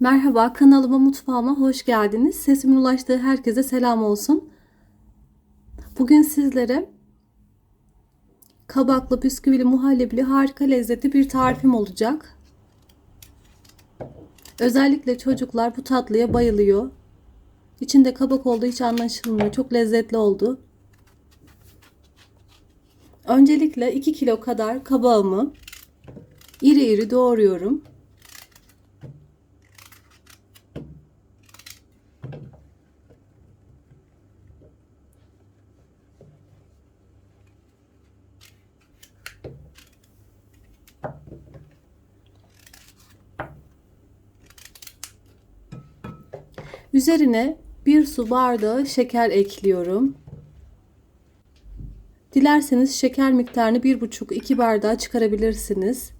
Merhaba, kanalıma mutfağıma hoş geldiniz. Sesimin ulaştığı herkese selam olsun. Bugün sizlere kabaklı, bisküvili, muhallebili harika lezzetli bir tarifim olacak. Özellikle çocuklar bu tatlıya bayılıyor. İçinde kabak olduğu hiç anlaşılmıyor. Çok lezzetli oldu. Öncelikle 2 kilo kadar kabağımı iri iri doğruyorum. Üzerine bir su bardağı şeker ekliyorum. Dilerseniz şeker miktarını 1,5-2 bardağa çıkarabilirsiniz.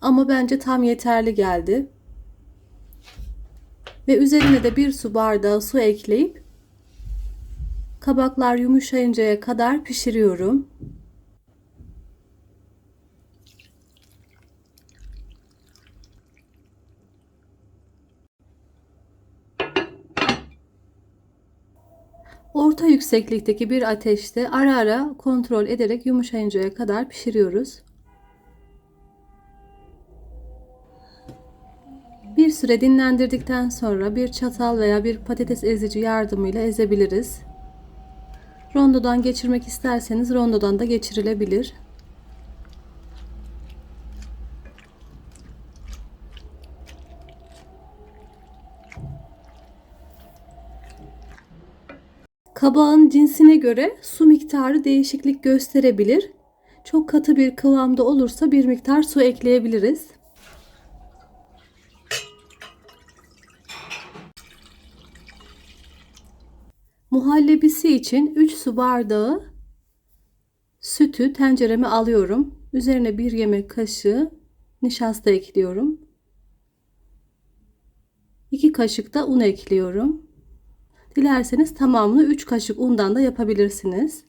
Ama bence tam yeterli geldi. Ve üzerine de bir su bardağı su ekleyip kabaklar yumuşayıncaya kadar pişiriyorum. Orta yükseklikteki bir ateşte ara ara kontrol ederek yumuşayıncaya kadar pişiriyoruz. Bir süre dinlendirdikten sonra bir çatal veya bir patates ezici yardımıyla ezebiliriz. Rondodan geçirmek isterseniz rondodan da geçirilebilir. Kabağın cinsine göre su miktarı değişiklik gösterebilir. Çok katı bir kıvamda olursa bir miktar su ekleyebiliriz. Muhallebisi için 3 su bardağı sütü tencereme alıyorum. Üzerine bir yemek kaşığı nişasta ekliyorum. 2 kaşık da un ekliyorum. Dilerseniz tamamını 3 kaşık undan da yapabilirsiniz.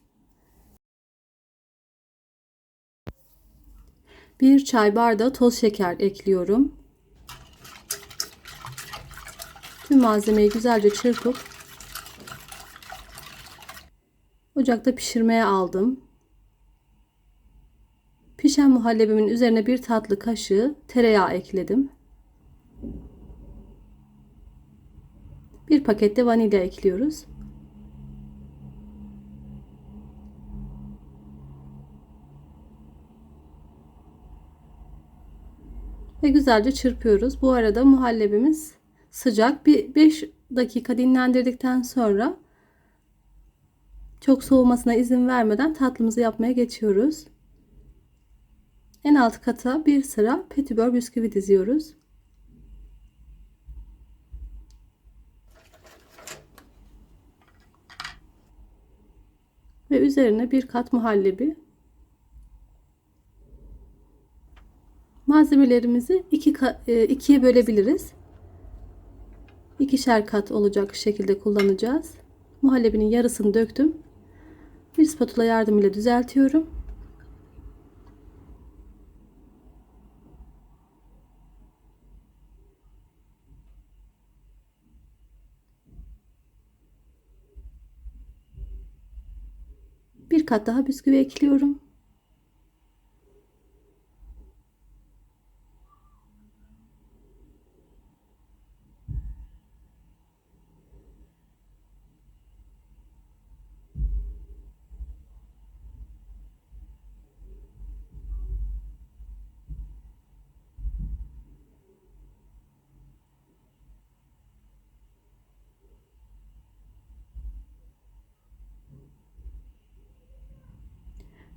1 çay bardağı toz şeker ekliyorum. Tüm malzemeyi güzelce çırpıp ocakta pişirmeye aldım. Pişen muhallebimin üzerine bir tatlı kaşığı tereyağı ekledim. Bir pakette vanilya ekliyoruz. Ve güzelce çırpıyoruz. Bu arada muhallebimiz sıcak. Bir 5 dakika dinlendirdikten sonra çok soğumasına izin vermeden tatlımızı yapmaya geçiyoruz. En alt kata bir sıra petibör bisküvi diziyoruz. Ve üzerine bir kat muhallebi. Malzemelerimizi iki, e, ikiye bölebiliriz. İkişer kat olacak şekilde kullanacağız. Muhallebinin yarısını döktüm. Bir spatula yardımıyla düzeltiyorum. Bir kat daha bisküvi ekliyorum.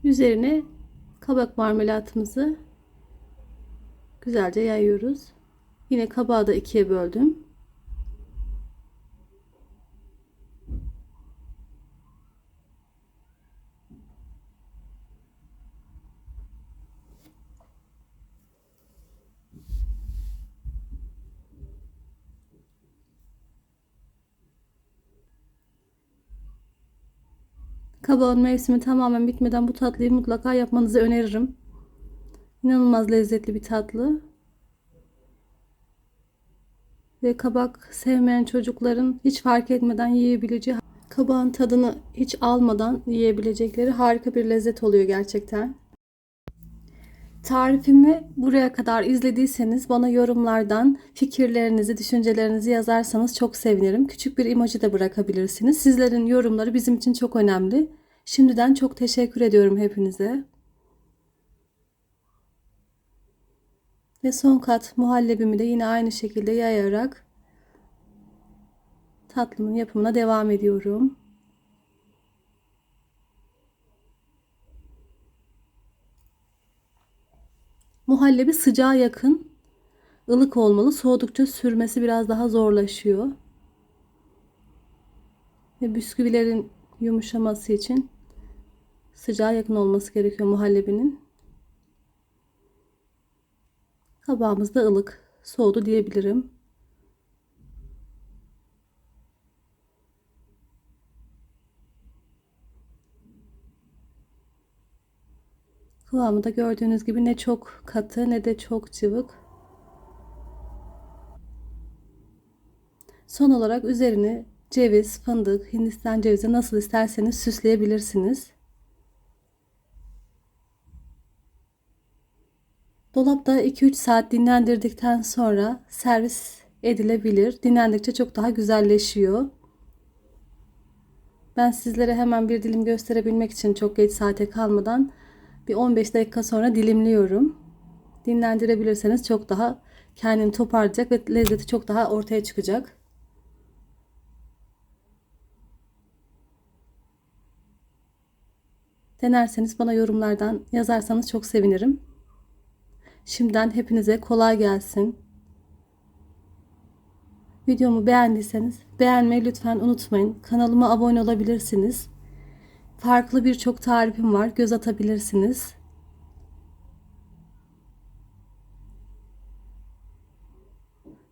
Üzerine kabak marmelatımızı güzelce yayıyoruz. Yine kabağı da ikiye böldüm. Kabağın mevsimi tamamen bitmeden bu tatlıyı mutlaka yapmanızı öneririm. İnanılmaz lezzetli bir tatlı. ve kabak sevmeyen çocukların hiç fark etmeden yiyebileceği kabağın tadını hiç almadan yiyebilecekleri harika bir lezzet oluyor gerçekten. Tarifimi buraya kadar izlediyseniz bana yorumlardan fikirlerinizi, düşüncelerinizi yazarsanız çok sevinirim. Küçük bir emoji de bırakabilirsiniz. Sizlerin yorumları bizim için çok önemli. Şimdiden çok teşekkür ediyorum hepinize. Ve son kat muhallebimi de yine aynı şekilde yayarak tatlımın yapımına devam ediyorum. Muhallebi sıcağa yakın ılık olmalı. Soğudukça sürmesi biraz daha zorlaşıyor. Ve bisküvilerin yumuşaması için sıcağa yakın olması gerekiyor muhallebinin. Kabağımız da ılık. Soğudu diyebilirim. Kıvamı da gördüğünüz gibi ne çok katı ne de çok cıvık. Son olarak üzerini ceviz, fındık, hindistan cevizi nasıl isterseniz süsleyebilirsiniz. Dolapta 2-3 saat dinlendirdikten sonra servis edilebilir. Dinlendikçe çok daha güzelleşiyor. Ben sizlere hemen bir dilim gösterebilmek için çok geç saate kalmadan bir 15 dakika sonra dilimliyorum. Dinlendirebilirseniz çok daha kendini toparlayacak ve lezzeti çok daha ortaya çıkacak. Denerseniz bana yorumlardan yazarsanız çok sevinirim. Şimdiden hepinize kolay gelsin. Videomu beğendiyseniz beğenmeyi lütfen unutmayın. Kanalıma abone olabilirsiniz. Farklı birçok tarifim var. Göz atabilirsiniz.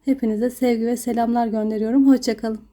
Hepinize sevgi ve selamlar gönderiyorum. Hoşçakalın.